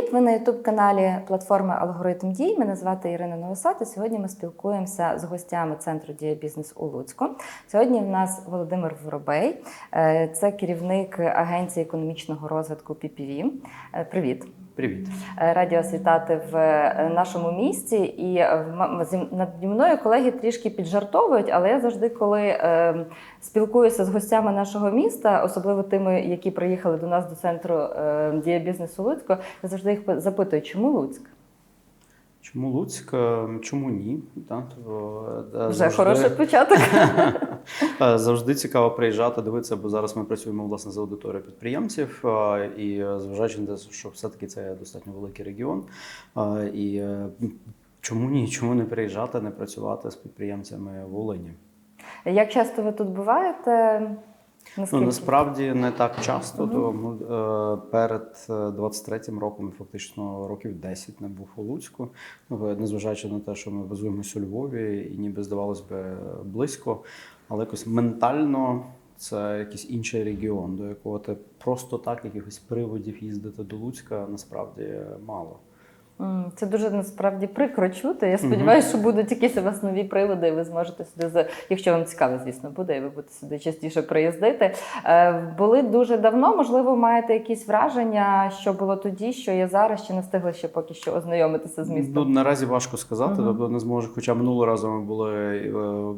Привіт! Ви на Ютуб-каналі платформи Алгоритм дій. Мене звати Ірина Новосад. і Сьогодні ми спілкуємося з гостями центру Дія Бізнес у Луцьку. Сьогодні в нас Володимир Воробей, Е, це керівник агенції економічного розвитку PPV. Е, Привіт! Привіт. Е, Раді вас вітати в е, нашому місті. І е, наді мною колеги трішки піджартовують, але я завжди, коли е, спілкуюся з гостями нашого міста, особливо тими, які приїхали до нас до центру е, дія бізнесу Луцько, я завжди їх запитую, чому Луцьк? Чому Луцьк? Е, Чому ні? Та, то, е, Вже завжди- хороший початок. Е, Завжди цікаво приїжджати, дивитися, бо зараз ми працюємо власне з аудиторією підприємців, е, і е, зважаючи на те, що все-таки це достатньо великий регіон. е, І е, чому ні? Чому не приїжджати, не працювати з підприємцями в Волині? Як часто ви тут буваєте? Ну, насправді не так часто, тому е, перед е, 23-м роком фактично років 10 не був у Луцьку. Ну, е, незважаючи на те, що ми базуємося у Львові, і ніби здавалось би близько, але якось ментально це якийсь інший регіон, до якого ти просто так якихось приводів їздити до Луцька насправді мало. Це дуже насправді прикро чути. Я сподіваюся, що будуть якісь у вас нові приводи, і ви зможете сюди, якщо вам цікаво, звісно, буде, і ви будете сюди частіше приїздити. Е, Були дуже давно, можливо, маєте якісь враження, що було тоді, що є зараз, чи не встигли ще поки що ознайомитися з Ну, наразі важко сказати, тобто не зможу. Хоча минулого разу ми були е,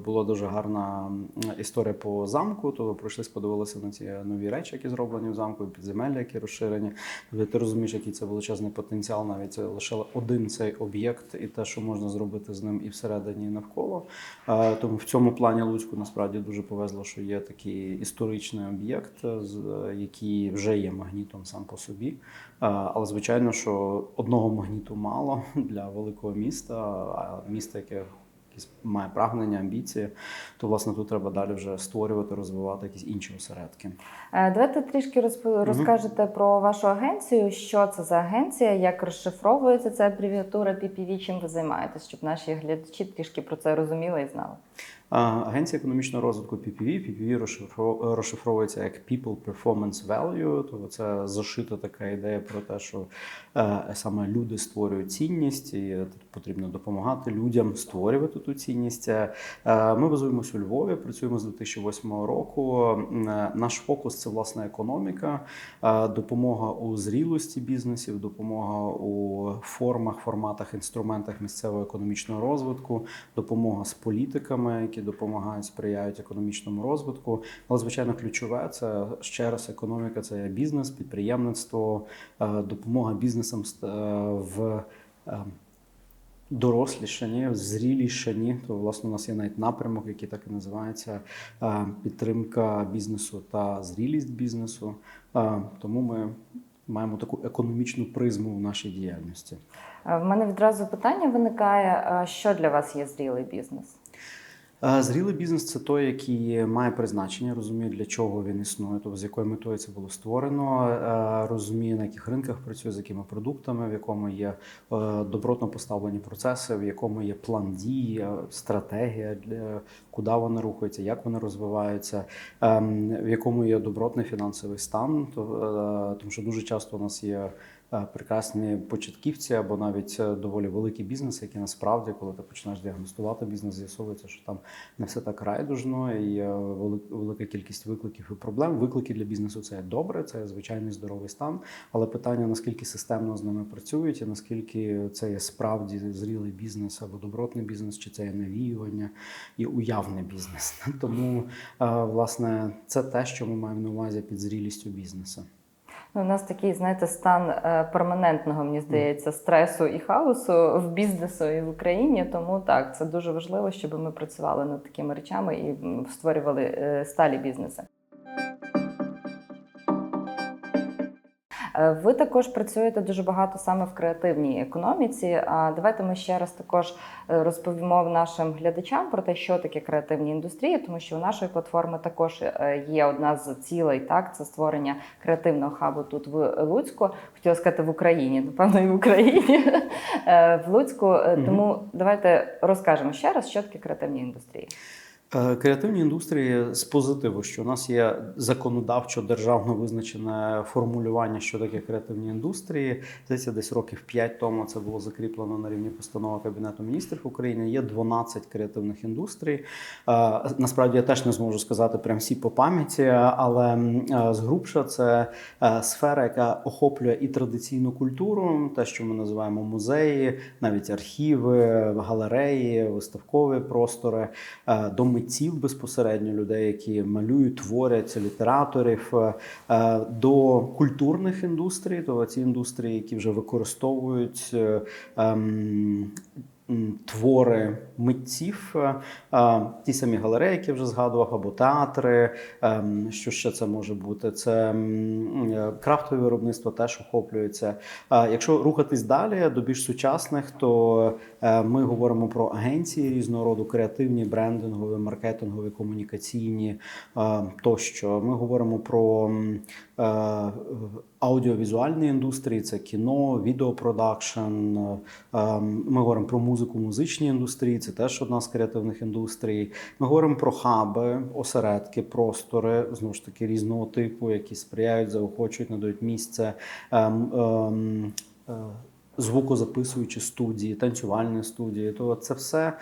була дуже гарна історія по замку. То пройшлись, подивилися на ці нові речі, які зроблені в замку, підземелля, які розширені. Тобто ти розумієш, який це величезний потенціал, навіть це лише один цей об'єкт, і те, що можна зробити з ним і всередині, і навколо. Е, Тому в цьому плані Луцьку насправді дуже повезло, що є такий історичний об'єкт, е, е, який вже є магнітом сам по собі. Але звичайно, що одного магніту мало для великого міста, а міста, яке якісь має прагнення, амбіції, то власне тут треба далі вже створювати, розвивати якісь інші осередки. Е, Давайте трішки розп- розкажете про вашу агенцію. Що це за агенція, як розшифровується ця абревіатура PPV, чим ви займаєтесь, щоб наші глядачі трішки про це розуміли і знали. Агенція економічного розвитку PPV. PPV розшифровується як People Performance Value. Тобто це зашита така ідея про те, що е, саме люди створюють цінність, і потрібно допомагати людям створювати ту цінність. Е, Ми базуємося у Львові, працюємо з 2008 року. Е, Наш фокус це власне економіка, допомога у зрілості бізнесів, допомога у формах, форматах, інструментах місцевого економічного розвитку, допомога з політиками, які допомагають, сприяють економічному розвитку. Але звичайно, ключове це ще раз економіка, це бізнес, підприємництво, е, допомога бізнесам е, в. е, Дорослішані, зрілішані, то власне у нас є навіть напрямок, який так і називається підтримка бізнесу та зрілість бізнесу. Тому ми маємо таку економічну призму в нашій діяльності. В мене відразу питання виникає: що для вас є зрілий бізнес? Зрілий бізнес це той, який має призначення, розуміє, для чого він існує, тобто з якою метою це було створено, розуміє, на яких ринках працює, з якими продуктами, в якому є е, добротно поставлені процеси, в якому є план дій, е, стратегія, куди вони рухаються, як вони розвиваються, ем, в якому є добротний фінансовий стан. Е, Тому що дуже часто у нас є прекрасні початківці або навіть е, доволі великі бізнеси, які насправді, коли ти починаєш діагностувати бізнес, з'ясовується, що там не все так райдужно, і е, велика кількість викликів і проблем. Виклики для бізнесу це добре, це звичайний здоровий стан. Але питання наскільки системно з ними працюють, і наскільки це є справді зрілий бізнес або добротний бізнес, чи це є навіювання і уявний бізнес. Тому е, власне це те, що ми маємо на увазі під зрілістю бізнесу. Ну, у нас такий, знаєте, стан е, перманентного, мені здається, стресу і хаосу в бізнесу і в Україні. Тому так, це дуже важливо, щоб ми працювали над такими речами і створювали е, сталі бізнеси. Ви також працюєте дуже багато саме в креативній економіці. А давайте ми ще раз також е, розповімо нашим глядачам про те, що таке креативні індустрії, тому що у нашої платформи також е, є одна з цілей, так це створення креативного хабу тут в Луцьку. Хотіла сказати в Україні, напевно, і в Україні Е, в Луцьку. Е, Тому давайте розкажемо ще раз, що таке креативні індустрії. Е, Креативні індустрії з позитиву, що у нас є законодавчо державно визначене формулювання, що таке креативні індустрії. Здається, десь років 5 тому це було закріплено на рівні постанови Кабінету міністрів України. Є 12 креативних індустрій. Е, Насправді я теж не зможу сказати прям всі по пам'яті, але е, згрубша це сфера, яка охоплює і традиційну культуру, те, що ми називаємо музеї, навіть архіви, галереї, виставкові простори, е, до митців безпосередньо людей, які малюють, творять, літераторів, е, е, до культурних індустрій, то ці індустрії, які вже використовують. Твори митців, е, ті самі галереї, які вже згадував, або театри. ем, Що ще це може бути? Це е, крафтове виробництво теж охоплюється. Якщо рухатись далі до більш сучасних, то е, ми говоримо про агенції різного роду, креативні, брендингові, маркетингові, комунікаційні тощо. Ми говоримо про е, індустрії, це кіно, відеопродакшн. е, е, Ми говоримо про музику, музичні індустрії, це теж одна з креативних індустрій. Ми говоримо про хаби, осередки, простори знову ж таки різного типу, які сприяють, заохочують, надають місце. Звукозаписуючі студії, танцювальні студії, то це все,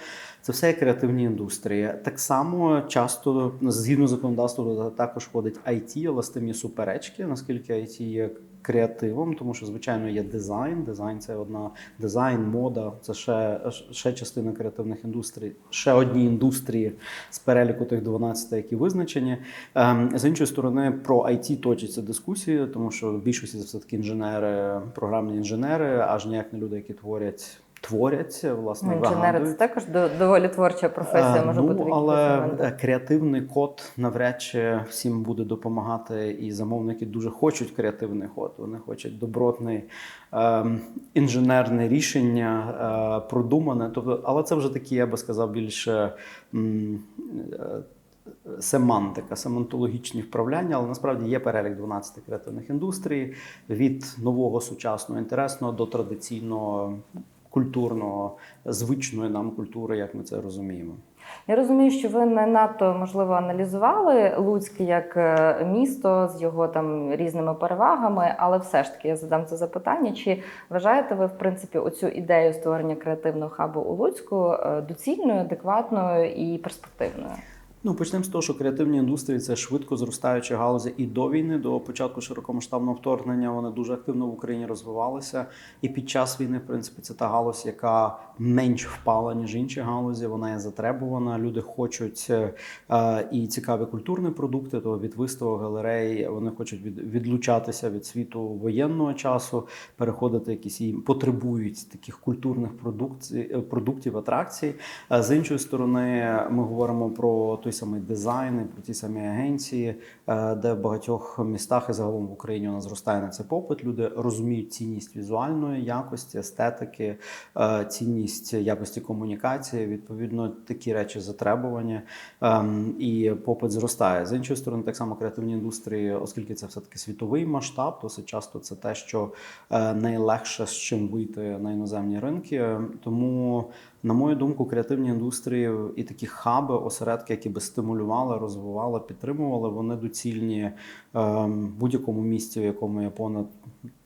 це все креативні індустрії. Так само часто згідно законодавства також входить IT, але з тим є суперечки, наскільки IT є креативом, тому що звичайно є дизайн. Дизайн це одна дизайн, мода, це ще, ще частина креативних індустрій, ще одні індустрії з переліку тих 12, які визначені. Ем, З іншої сторони, про IT точаться дискусії, тому що в більшості це все таки інженери, програмні інженери, аж ніяк не люди, які творять. Творять власне Ну, Інженери це також доволі творча професія, Е, може ну, бути але е, креативний код навряд чи всім буде допомагати, і замовники дуже хочуть креативний код. Вони хочуть добротний ем, інженерне рішення, е, продумане. Тобто, але це вже такі, я би сказав, більше. е, Семантика, семантологічні вправляння, але насправді є перелік 12 креативних індустрій від нового сучасного інтересного до традиційного культурного, звичної нам культури, як ми це розуміємо. Я розумію, що ви не надто можливо аналізували Луцьк як е, місто з його там різними перевагами, але все ж таки я задам це запитання. Чи вважаєте ви в принципі оцю ідею створення креативного хабу у Луцьку е, доцільною, адекватною і перспективною? Ну, почнемо з того, що креативні індустрії це швидко зростаючі галузі і до війни, до початку широкомасштабного вторгнення. Вони дуже активно в Україні розвивалися. І під час війни, в принципі, це та галузь, яка менш впала, ніж інші галузі. Вона є затребувана. Люди хочуть е, і цікаві культурні продукти, то від виставок галерей вони хочуть від, відлучатися від світу воєнного часу, переходити якісь і потребують таких культурних продукцій, е, продуктів, атракцій. А з іншої сторони, ми говоримо про той самий дизайн, про ті самі агенції, е, де в багатьох містах і загалом в Україні нас зростає на це попит. Люди розуміють цінність візуальної якості, естетики, е, цінність якості комунікації. Відповідно, такі речі затребувані ем, і попит зростає. З іншої сторони, так само креативні індустрії, оскільки це все таки світовий масштаб, досить часто це те, що е, найлегше з чим вийти на іноземні ринки. Тому на мою думку, креативні індустрії і такі хаби, осередки, які би стимулювали, розвивали, підтримували, вони доцільні ем, в будь-якому місті, в якому є понад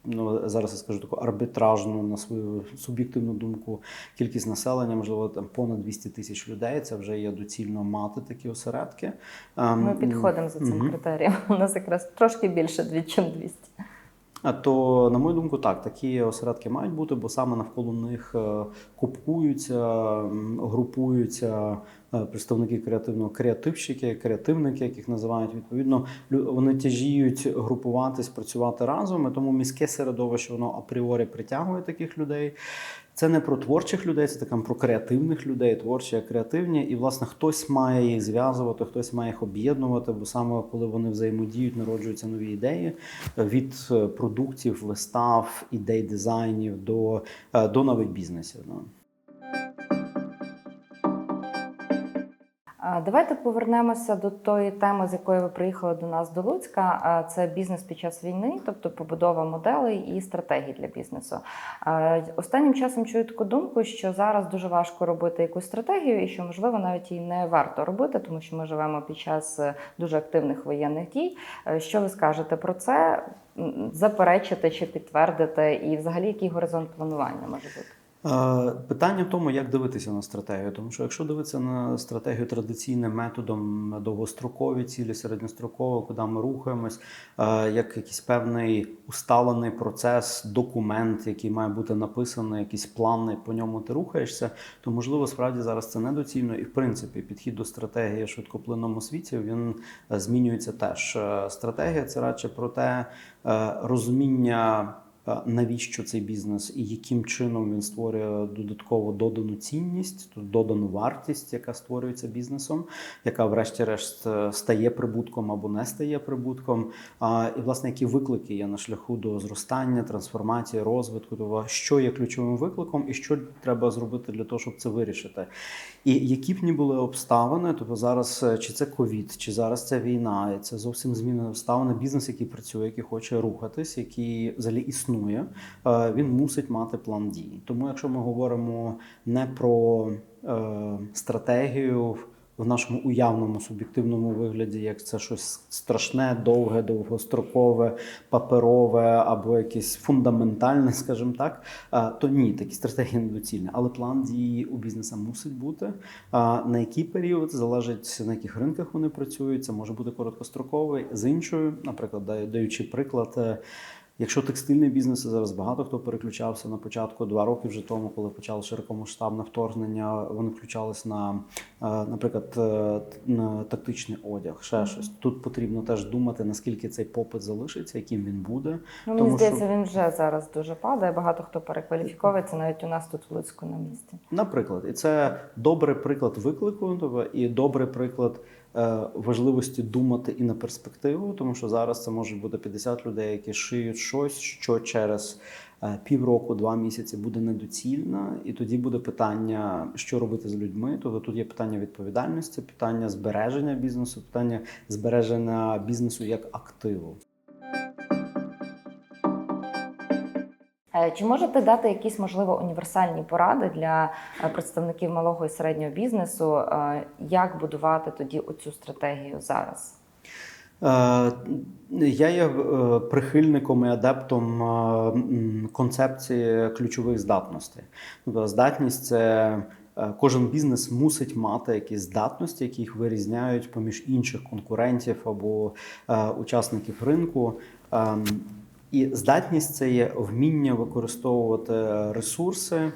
ну зараз я скажу таку арбітражну на свою суб'єктивну думку кількість населення, можливо, там понад 200 тисяч людей. Це вже є доцільно мати такі осередки. Ем, Ми підходимо за цим мгм. критерієм. У нас якраз трошки більше, ніж 200. А то, на мою думку, так, такі осередки мають бути, бо саме навколо них е, купкуються, групуються е, представники креативного креативщики, креативники, яких називають відповідно. Вони тяжіють групуватись, працювати разом. І тому міське середовище воно апріорі притягує таких людей. Це не про творчих людей, це таке про креативних людей, творчі, а креативні. І, власне, хтось має їх зв'язувати, хтось має їх об'єднувати, бо саме коли вони взаємодіють, народжуються нові ідеї від е, продуктів, вистав, ідей дизайнів до, е, до нових бізнесів. Давайте повернемося до тої теми, з якої ви приїхали до нас до Луцька. Це бізнес під час війни, тобто побудова моделей і стратегій для бізнесу. Останнім часом чую таку думку, що зараз дуже важко робити якусь стратегію, і що можливо навіть і не варто робити, тому що ми живемо під час е, дуже активних воєнних дій. Е, Що ви скажете про це? М, Заперечите чи підтвердите, і взагалі який горизонт планування може бути? Питання в тому, як дивитися на стратегію. Тому що якщо дивитися на стратегію традиційним методом довгострокові цілі, середньостроково, куди ми рухаємось, як якийсь певний усталений процес, документ, який має бути написаний, якісь плани, по ньому ти рухаєшся, то можливо справді зараз це недоцільно. І в принципі, підхід до стратегії в швидкоплинному світі він е, змінюється теж. Е, Стратегія це радше про те е, розуміння. Навіщо цей бізнес? І яким чином він створює додаткову додану цінність, додану вартість, яка створюється бізнесом, яка, врешті-решт, е, стає прибутком або не стає прибутком, і власне які виклики є на шляху до зростання, трансформації, розвитку, того, що є ключовим викликом, і що треба зробити для того, щоб це вирішити. І які б ні були обставини, тобто зараз е, чи це ковід, чи зараз це війна, це зовсім змінені обставини. Бізнес, який працює, який хоче рухатись, який взагалі існує, е, він мусить мати план дій. Тому, якщо ми говоримо не про е, стратегію. В нашому уявному суб'єктивному вигляді, як це щось страшне, довге, довгострокове, паперове або якесь фундаментальне, скажімо так, е, то ні, такі стратегії недоцільні. Але план дії у бізнеса мусить бути. На який період залежить на яких ринках вони працюють. Це може бути короткостроковий з іншою, наприклад, даючи приклад. Якщо текстильний бізнес зараз багато хто переключався на початку два роки вже тому, коли почало широкомасштабне вторгнення, вони включались на, е, наприклад, е, на тактичний одяг, ще щось. Тут потрібно теж думати, наскільки цей попит залишиться, яким він буде. Ну, Тому мені що- здається, він вже зараз дуже падає. Багато хто перекваліфіковується навіть у нас тут в Луцьку на місці. Наприклад, і це добрий приклад виклику, і добрий приклад важливості думати і на перспективу, тому що зараз це може бути 50 людей, які шиють щось, що через е, півроку, два місяці буде недоцільно, і тоді буде питання, що робити з людьми. Тобто тут є питання відповідальності, питання збереження бізнесу, питання збереження бізнесу як активу. Чи можете дати якісь можливо універсальні поради для е, представників малого і середнього бізнесу, е, як будувати тоді оцю стратегію зараз? Е, Я є е, прихильником і адептом е, концепції ключових здатностей. Тобто здатність це е, кожен бізнес мусить мати якісь здатності, які їх вирізняють поміж інших конкурентів або е, учасників ринку. І здатність це є вміння використовувати ресурси.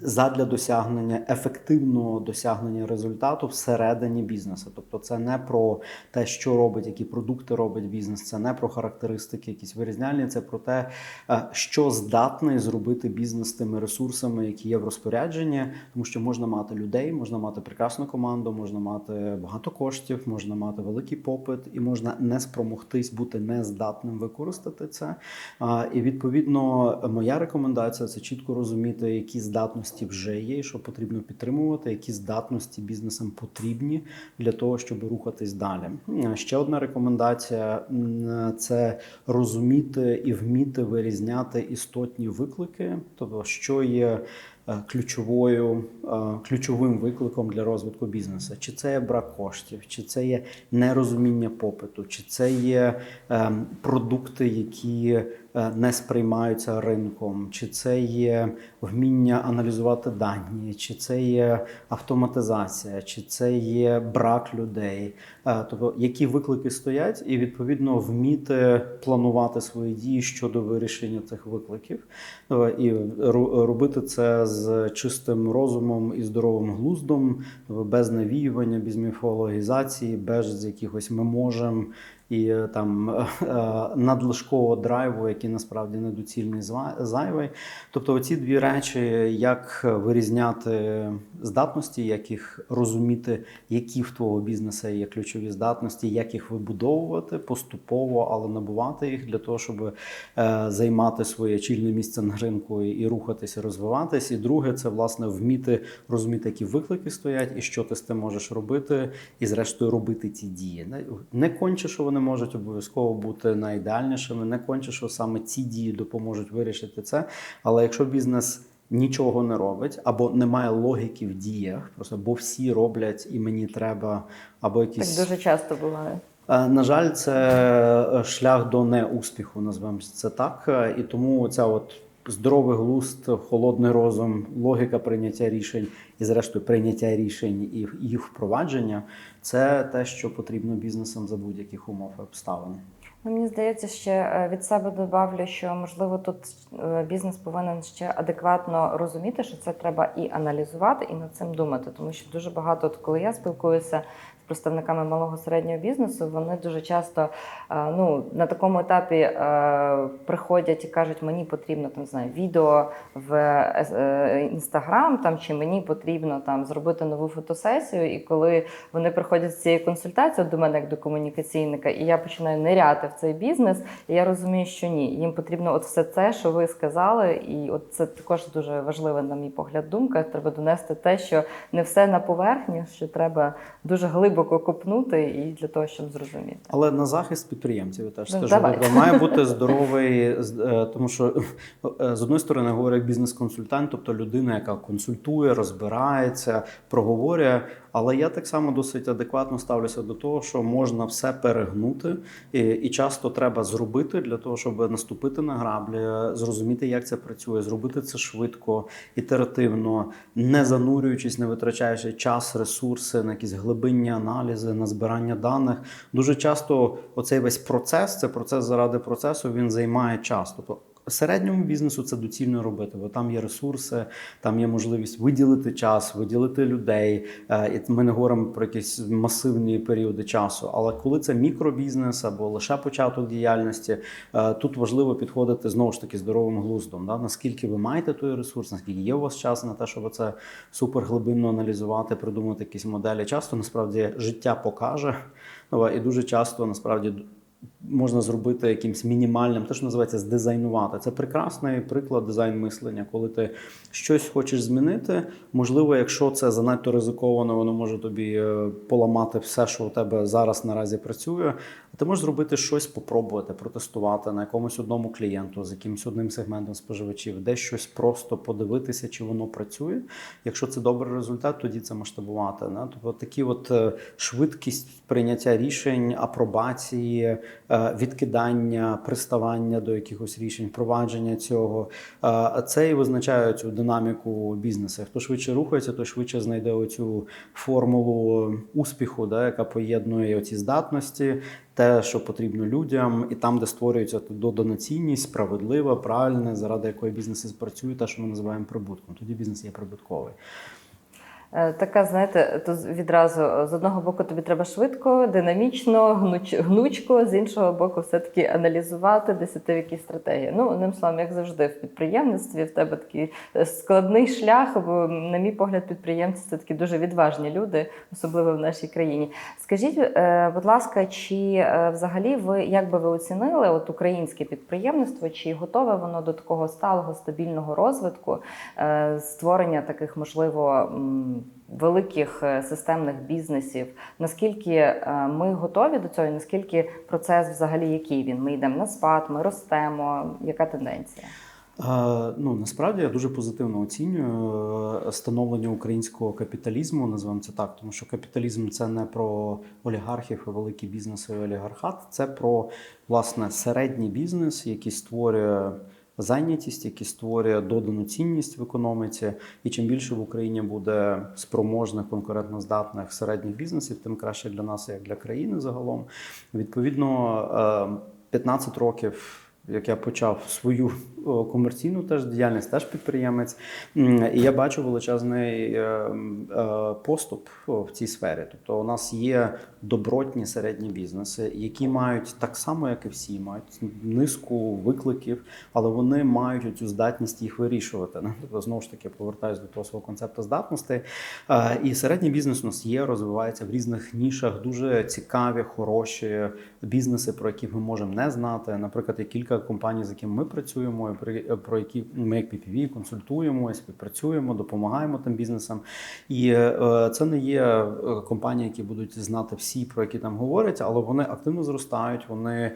Задля досягнення ефективного досягнення результату всередині бізнесу. Тобто, це не про те, що робить, які продукти робить бізнес, це не про характеристики, якісь вирізняльні, це про те, е, що здатний зробити бізнес тими ресурсами, які є в розпорядженні, тому що можна мати людей, можна мати прекрасну команду, можна мати багато коштів, можна мати великий попит, і можна не спромогтись бути нездатним використати це. І відповідно, моя рекомендація це чітко розуміти, які здатності вже є, що потрібно підтримувати, які здатності бізнесам потрібні для того, щоб рухатись далі. Ще одна рекомендація це розуміти і вміти вирізняти істотні виклики, тобто, що є. е, Ключовою е, ключовим викликом для розвитку бізнесу, чи це є брак коштів, чи це є нерозуміння попиту, чи це є е, продукти, які не сприймаються ринком, чи це є вміння аналізувати дані, чи це є автоматизація, чи це є брак людей. Е, Тобто, які виклики стоять, і відповідно вміти планувати свої дії щодо вирішення цих викликів, Е, і робити це з чистим розумом і здоровим глуздом, е, без навіювання, без міфологізації, без якихось ми можемо і е, там е, надлишкового драйву, який насправді недоцільний зайвий. Тобто, оці дві речі, як вирізняти здатності, як їх розуміти, які в твого бізнесу є ключові здатності, як їх вибудовувати поступово, але набувати їх для того, щоб е, займати своє чільне місце на ринку і, рухатися, розвиватись. І друге, це власне вміти розуміти, які виклики стоять, і що ти з тим можеш робити, і зрештою робити ці дії. Не конче, що вони можуть обов'язково бути найідеальнішими, не конче, що саме ці дії допоможуть вирішити це. Але якщо бізнес нічого не робить або немає логіки в діях, просто бо всі роблять, і мені треба, або якісь Так дуже часто буває. Е, На жаль, це е, шлях до неуспіху, назвемо це так. Е, І тому ця от здоровий глузд, холодний розум, логіка прийняття рішень і, зрештою, прийняття рішень і їх впровадження це те, що потрібно бізнесам за будь-яких умов і обставин. Ну, Мені здається, ще е, від себе добавлю, що можливо тут е, бізнес повинен ще адекватно розуміти, що це треба і аналізувати, і над цим думати. Тому що дуже багато, от коли я спілкуюся представниками малого середнього бізнесу, вони дуже часто е, ну, на такому етапі е, приходять і кажуть, мені потрібно там знаю, відео в інстаграм там чи мені потрібно там зробити нову фотосесію. І коли вони приходять з цією консультацією до мене як до комунікаційника, і я починаю ниряти в цей бізнес, і я розумію, що ні. Їм потрібно от все це, що ви сказали, і от це також дуже важлива, на мій погляд, думка. Треба донести те, що не все на поверхні, що треба дуже глибоко копнути, і для того, щоб зрозуміти. Але на захист підприємців я теж Ну, скажу, тобто має бути здоровий, е, тому що е, з одної сторони говорю як бізнес-консультант, тобто людина, яка консультує, розбирається, проговорює. Але я так само досить адекватно ставлюся до того, що можна все перегнути, і, і часто треба зробити для того, щоб наступити на граблі, зрозуміти, як це працює, зробити це швидко, ітеративно, не занурюючись, не витрачаючи час, ресурси на якісь глибинні аналізи, на збирання даних. Дуже часто оцей весь процес, це процес заради процесу, він займає час. Тобто середньому бізнесу це доцільно робити, бо там є ресурси, там є можливість виділити час, виділити людей. Е, ми не говоримо про якісь масивні періоди часу. Але коли це мікробізнес або лише початок діяльності, е, тут важливо підходити знову ж таки здоровим глуздом. Да? Наскільки ви маєте той ресурс, наскільки є у вас час на те, щоб це суперглибинно аналізувати, придумати якісь моделі. Часто насправді життя покаже. І дуже часто насправді можна зробити якимсь мінімальним, те, що називається здизайнувати. Це прекрасний приклад дизайн мислення, коли ти щось хочеш змінити. Можливо, якщо це занадто ризиковано, воно може тобі е, поламати все, що у тебе зараз наразі працює. Ти можеш зробити щось, попробувати, протестувати на якомусь одному клієнту з якимось одним сегментом споживачів, десь щось просто подивитися, чи воно працює. Якщо це добрий результат, тоді це масштабувати. Не? Тобто такі от е, швидкість прийняття рішень, апробації, е, відкидання, приставання до якихось рішень, впровадження цього. е, Це і визначає цю динаміку бізнесу. Хто швидше рухається, той швидше знайде оцю формулу успіху, да, яка поєднує оці здатності, те, що потрібно людям, і там, де створюється додана цінність, справедлива, правильна, заради якої бізнес і працює, те, що ми називаємо прибутком. Тоді бізнес є прибутковий. Е, Така, знаєте, то відразу е, з одного боку тобі треба швидко, динамічно, гнуч, гнучко, з іншого боку, все-таки аналізувати, десятивіки стратегії. Ну, одним словом, як завжди, в підприємництві в тебе такий е, складний шлях, бо, на мій погляд, підприємці це такі дуже відважні люди, особливо в нашій країні. Скажіть, будь ласка, чи взагалі ви як би ви оцінили от українське підприємництво, чи готове воно до такого сталого стабільного розвитку, створення таких, можливо, великих е, системних бізнесів? Наскільки е, ми готові до цього? і Наскільки процес взагалі який він? Ми йдемо на спад, ми ростемо. Яка тенденція? Ну насправді я дуже позитивно оцінюю е, становлення українського капіталізму, називаємо це так, тому що капіталізм це не про олігархів і великі бізнеси і олігархат, це про власне середній бізнес, який створює зайнятість, які створює додану цінність в економіці. І чим більше в Україні буде спроможних конкурентноздатних середніх бізнесів, тим краще для нас, як для країни загалом. Відповідно, е, 15 років як я почав свою комерційну теж діяльність, теж підприємець. І я бачу величезний е, е, поступ в цій сфері. Тобто, у нас є добротні середні бізнеси, які мають так само, як і всі, мають низку викликів, але вони мають цю здатність їх вирішувати. Ну, Тобто, знову ж таки, повертаюся до того свого концепту здатностей. Е, І середній бізнес у нас є, розвивається в різних нішах. Дуже цікаві, хороші бізнеси, про які ми можемо не знати. Наприклад, є кілька компаній, з якими ми працюємо, при- про які ми як PPV консультуємо, співпрацюємо, допомагаємо тим бізнесам. І е, це не є е, компанії, які будуть знати всі, про які там говорять, але вони активно зростають, вони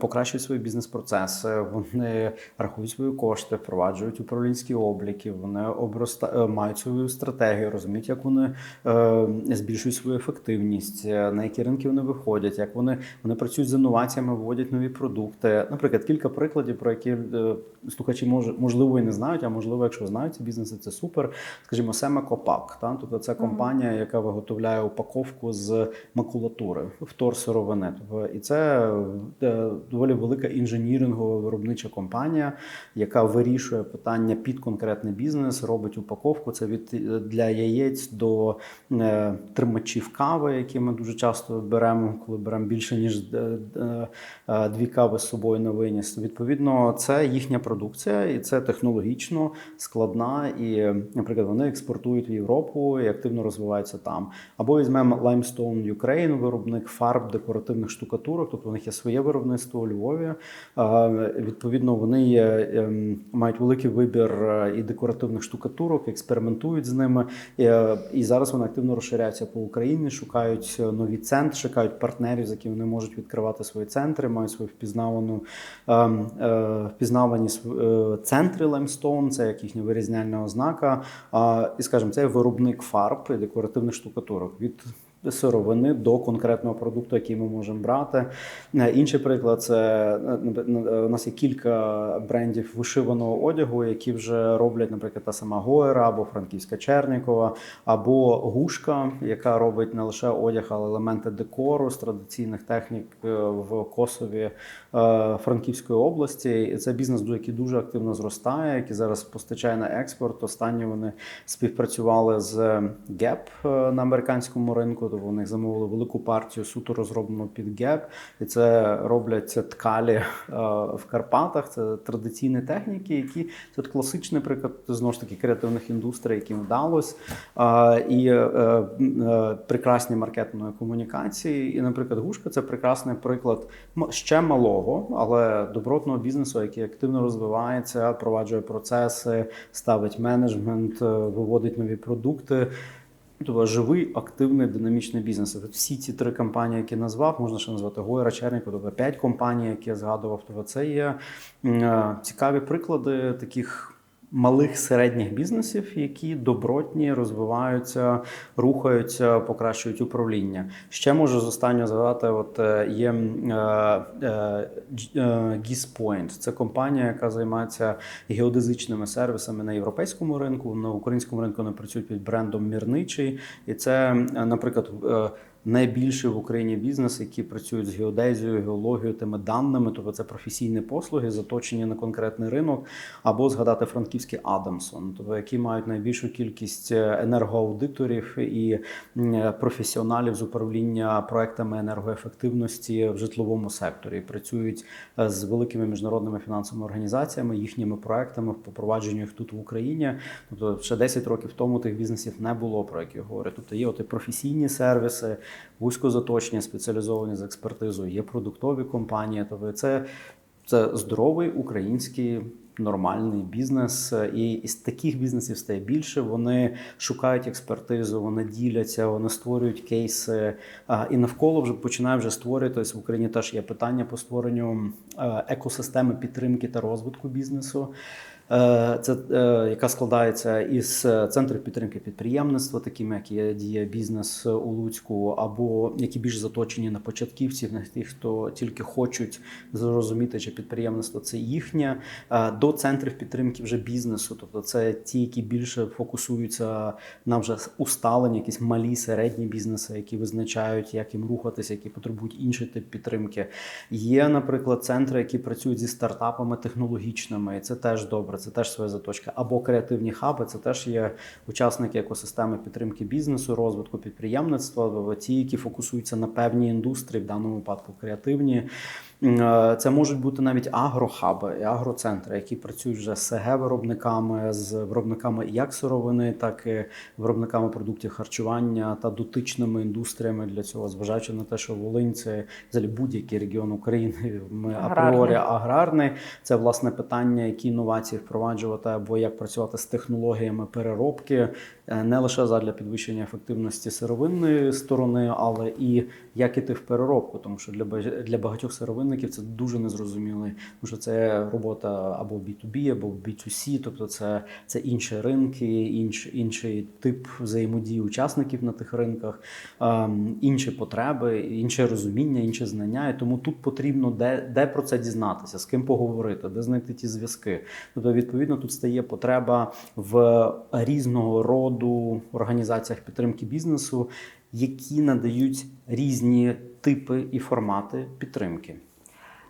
покращують свої бізнес-процеси, вони рахують свої кошти, впроваджують управлінські обліки, вони оброста... е, мають свою стратегію, розуміють, як вони е, збільшують свою ефективність, е, на які ринки вони виходять, як вони, вони працюють з інноваціями, вводять нові продукти. Наприклад, кілька прикладів, про які е, слухачі можливо і не знають, а можливо, якщо знають ці бізнеси, це супер. Скажімо, Семе Копак. Та? Тобто це компанія, яка виготовляє упаковку з макулатури, вторсировини. І це е, доволі велика інженірингова виробнича компанія, яка вирішує питання під конкретний бізнес, робить упаковку. Це від е, для яєць до е, тримачів кави, які ми дуже часто беремо, коли беремо більше ніж е, е, е, дві кави з собою на виніс. Відповідно, це їхня продукція, і це технологічно складна. І, наприклад, вони експортують в Європу і активно розвиваються там. Або візьмемо Limestone Ukraine, виробник фарб декоративних штукатурок. Тобто у них є своє виробництво у Львові. Відповідно, вони є, ем, мають великий вибір е, і декоративних штукатурок, експериментують з ними. Е, І зараз вони активно розширяються по Україні, шукають е, нові центри, шукають партнерів, з якими вони можуть відкривати свої центри, мають свою впізнавану ем, впізнавані е, центри лаймстоун, це як їхня вирізняльна ознака. І скажімо, це виробник фарб і декоративних штукатурок від сировини до конкретного продукту, який ми можемо брати. Е, Інший приклад це е, е, у нас є кілька брендів вишиваного одягу, які вже роблять, наприклад, та сама Гоера або Франківська Чернікова, або Гушка, яка робить не лише одяг, але елементи декору з традиційних технік в Косові Франківської області. Це бізнес, який дуже активно зростає, який зараз постачає на експорт. Останні вони співпрацювали з е, на американському ринку. Тобто у них замовили велику партію суто розроблену під Gap. І це роблять це ткалі е, в Карпатах. Це традиційні техніки, які це класичний приклад знову ж таки креативних індустрій, яким вдалося. Е, І е, прекрасні маркетингові комунікації. І, наприклад, Гушка це прекрасний приклад ще малого, але добротного бізнесу, який активно розвивається, впроваджує процеси, ставить менеджмент, виводить нові продукти. Тобто живий, активний, динамічний бізнес. Всі ці три компанії, які назвав, можна ще назвати Гойра, Черніко, тобто п'ять компаній, які я згадував. Тобто це є е, цікаві приклади таких. Малих середніх бізнесів, які добротні, розвиваються, рухаються, покращують управління. Ще можу з останнього згадати: от е, є м, е, е. Це компанія, яка займається геодезичними сервісами на європейському ринку. На українському ринку вони працюють під брендом Мірничий, і це, наприклад, найбільший в Україні бізнес, які працюють з геодезією, геологією, тими даними, тобто це професійні послуги, заточені на конкретний ринок, або згадати франківський Адамсон, тобто які мають найбільшу кількість е, енергоаудиторів і професіоналів з управління проектами енергоефективності в житловому секторі. Працюють е, з великими міжнародними фінансовими організаціями, їхніми проектами по провадженню їх тут в Україні. Тобто ще 10 років тому тих бізнесів не було, про які я говорю. Тобто є от професійні сервіси, вузькозаточні, спеціалізовані з експертизою, є продуктові компанії. Тобто це, це здоровий український. Нормальний бізнес, і із таких бізнесів стає більше. Вони шукають експертизу, вони діляться, вони створюють кейси. І навколо вже починає вже створюватись в Україні. Теж є питання по створенню е, екосистеми підтримки та розвитку бізнесу. Е, Це е, яка складається із е, центрів підтримки підприємництва, такими як є діє бізнес у Луцьку, або які більш заточені на початківців, на тих, хто тільки хочуть зрозуміти, чи підприємництво це їхнє, до центрів підтримки вже бізнесу. Тобто це ті, які більше фокусуються на вже усталені, якісь малі середні бізнеси, які визначають, як їм рухатися, які потребують інший тип підтримки. Є, наприклад, центри, які працюють зі стартапами технологічними, і це теж добре, це теж своя заточка. Або креативні хаби, це теж є учасники екосистеми підтримки бізнесу, розвитку підприємництва, тобто ті, які фокусуються на певній індустрії, в даному випадку креативні. Е, Це можуть бути навіть агрохаби і агроцентри, які працюють вже з СГ-виробниками, з виробниками як сировини, так і виробниками продуктів харчування та дотичними індустріями для цього, зважаючи на те, що Волинь це взагалі будь-який регіон України. Ми апріорі аграрний. Це власне питання, які інновації впроваджувати або як працювати з технологіями переробки, не лише задля підвищення ефективності сировинної сторони, але і як іти в переробку, тому що для для багатьох сировинників це дуже незрозуміло, тому що це робота або в B2B, або в B2C, тобто це, це інші ринки, інш, інший тип взаємодії учасників на тих ринках, ем, інші потреби, інше розуміння, інші знання. І тому тут потрібно де, де про це дізнатися, з ким поговорити, де знайти ті зв'язки. Тобто, відповідно, тут стає потреба в різного роду організаціях підтримки бізнесу, які надають різні типи і формати підтримки.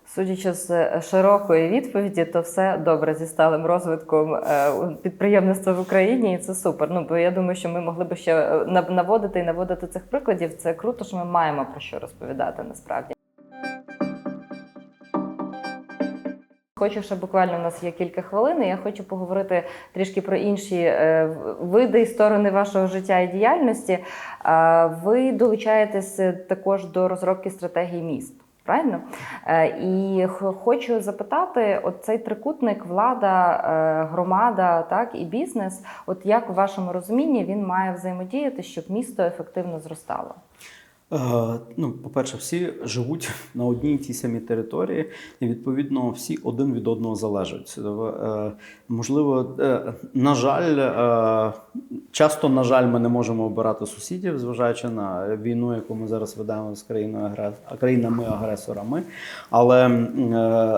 Судячи з широкої відповіді, то все добре зі сталим розвитком е, підприємництва в Україні, і це супер. Ну бо я думаю, що ми могли би ще е, наводити і наводити цих прикладів. Це круто, що ми маємо про що розповідати насправді. Хочу ще буквально у нас є кілька хвилин. і Я хочу поговорити трішки про інші е, види і сторони вашого життя і діяльності. Ви долучаєтесь е, також до розробки стратегії міст. Правильно? Е, І хочу запитати: от цей трикутник, влада, громада, так і бізнес. От як в вашому розумінні він має взаємодіяти, щоб місто ефективно зростало? Е, Ну, по-перше, всі живуть на одній і тій самій території, і відповідно всі один від одного залежать. Е, Можливо, е, на жаль, часто, на жаль, ми не можемо обирати сусідів, зважаючи на війну, яку ми зараз ведемо з країною агрес- країнами-агресорами. Але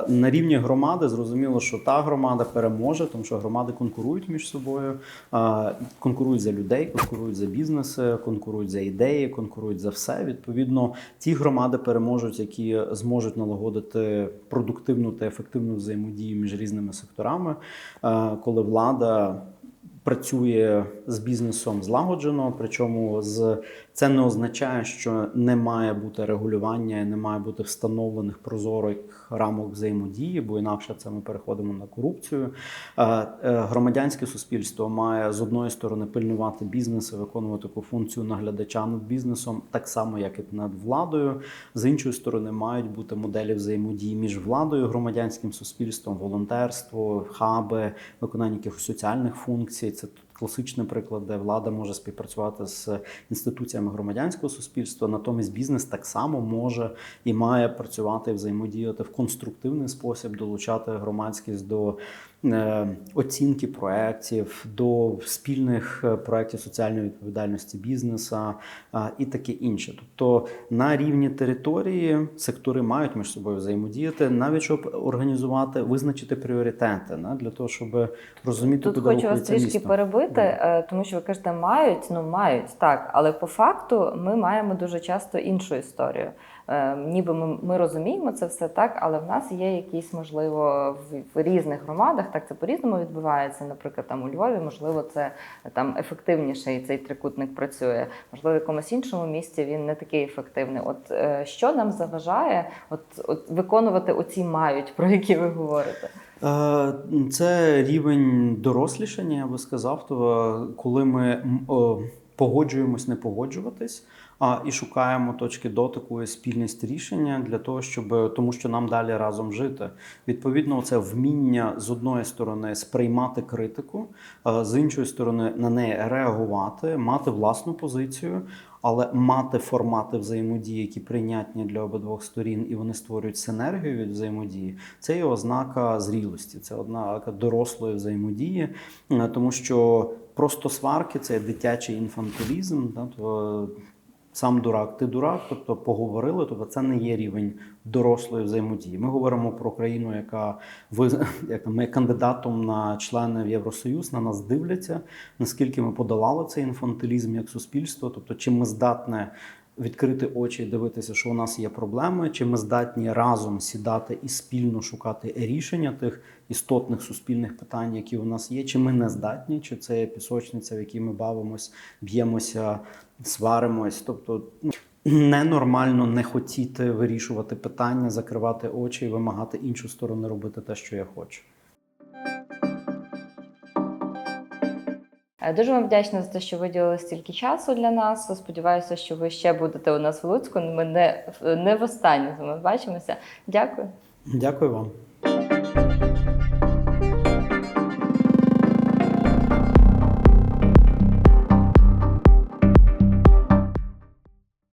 на рівні громади зрозуміло, що та громада переможе, тому що громади конкурують між собою, конкурують за людей, конкурують за бізнеси, конкурують за ідеї, конкурують за все. Відповідно, ті громади переможуть, які зможуть налагодити продуктивну та ефективну взаємодію між різними секторами, е, коли влада. Працює з бізнесом злагоджено, причому з це не означає, що не має бути регулювання, не має бути встановлених прозорих рамок взаємодії, бо інакше це ми переходимо на корупцію. Е, Громадянське суспільство має з одної сторони пильнувати бізнес, і виконувати таку функцію наглядача над бізнесом, так само як і над владою. З іншої сторони, мають бути моделі взаємодії між владою, громадянським суспільством, волонтерство, хаби, виконання якихось соціальних функцій. Це класичний приклад, де влада може співпрацювати з інституціями громадянського суспільства. Натомість бізнес так само може і має працювати взаємодіяти в конструктивний спосіб, долучати громадськість до оцінки проєктів, до спільних е, проєктів соціальної відповідальності бізнеса і таке інше. Тобто на рівні території сектори мають між собою взаємодіяти, навіть щоб організувати, визначити пріоритети на для того, щоб розуміти, Тут куди хочу вас трішки перебити, е, тому що ви кажете, мають, ну мають так, але по факту ми маємо дуже часто іншу історію. Е, Ніби ми, ми розуміємо це все так, але в нас є якісь, можливо, в, в різних громадах, так це по-різному відбувається. Наприклад, там у Львові, можливо, це там ефективніше цей трикутник працює. Можливо, в якомусь іншому місті він не такий ефективний. От е, що нам заважає от, от виконувати оці мають, про які ви говорите? Е, Це рівень дорослішання, я би сказав. То коли ми погоджуємось не погоджуватись, і шукаємо точки дотику і спільність рішення для того, щоб тому, що нам далі разом жити. Відповідно, це вміння з одної сторони сприймати критику, а з іншої сторони на неї реагувати, мати власну позицію. Але мати формати взаємодії, які прийнятні для обидвох сторін, і вони створюють синергію від взаємодії, це є ознака зрілості, це ознака дорослої взаємодії, Е, тому що просто сварки це дитячий інфантилізм. Да, то сам дурак, ти дурак, тобто поговорили, тобто це не є рівень дорослої взаємодії. Ми говоримо про країну, яка ви як там, ми кандидатом на члени в Євросоюз, на нас дивляться, наскільки ми подолали цей інфантилізм як суспільство, тобто чи ми здатні відкрити очі і дивитися, що у нас є проблеми, чи ми здатні разом сідати і спільно шукати рішення тих істотних суспільних питань, які у нас є, чи ми не здатні, чи це є пісочниця, в якій ми бавимось, б'ємося, сваримось. Тобто ненормально не хотіти вирішувати питання, закривати очі і вимагати іншу сторону робити те, що я хочу. Дуже вам вдячна за те, що виділили стільки часу для нас. Сподіваюся, що ви ще будете у нас в Луцьку. Ми не, не в останнє з вами бачимося. Дякую. Дякую вам.